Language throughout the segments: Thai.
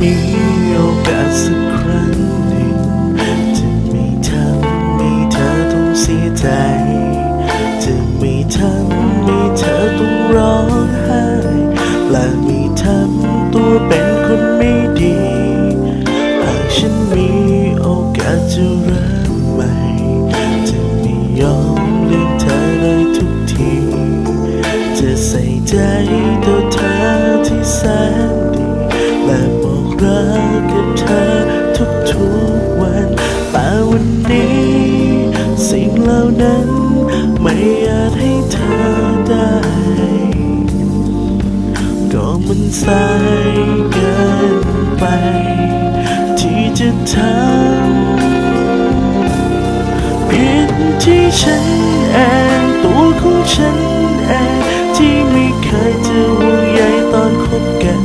มีโอกาสสักครั้งหนึ่งจะไม่ทำให้เธอต้องเสียใจ จะไม่ทำให้เธอต้องร้องไห้และไม่ทำตัวเป็นคนไม่ดี หากฉันมีโอกาสจะรักใหม่ จะไม่ยอมลืมเธอเลยทุกที จะใส่ใจตัวเธอที่แสน สายเกินไป ที่จะทำผิดที่ฉันเองตัวของฉันเองที่ไม่เคยจะห่วงใยตอนคบกัน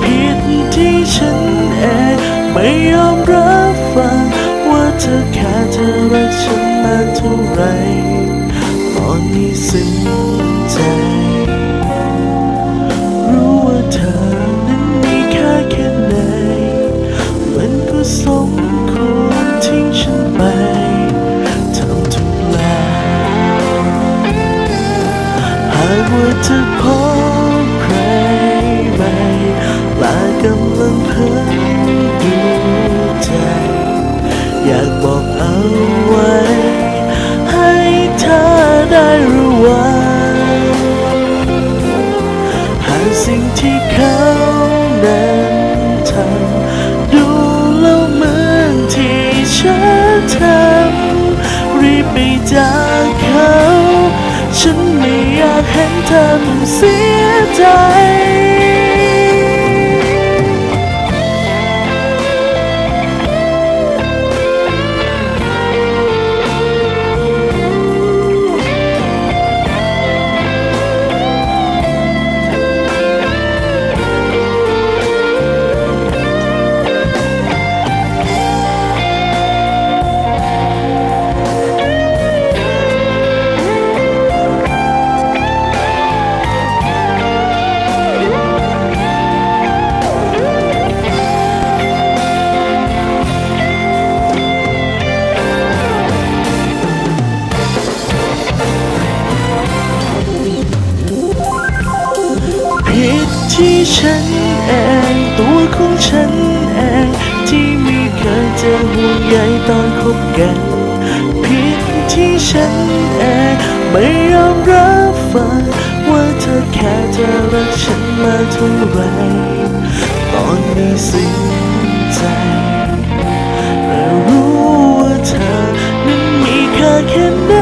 ผิดที่ฉันเองไม่ยอมรับฟังว่าเธอแค่เธอรักฉันมากเท่าไหรตอนนี้ซึ้งใจ จะพบใครใหม่และกำลังเพิ่งดูใจ อยากบอกเอาไว้ ให้เธอได้รู้ว่าหากสิ่งที่เขานั้น เห็นเธอต้อเสียใจ ที่ฉันเองตัวของฉันเองที่ม่เคยเจอห่วงใยตอนคบกันผิดที่ฉันเองไม่ยอมรับฟังว่าเธอแค่จะรักฉันมาเท่าไรตอนนี้สิ้นใจแต่รู้ว่าเธอนั้นมีค่าแค่ไหน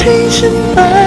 ที่ฉันไป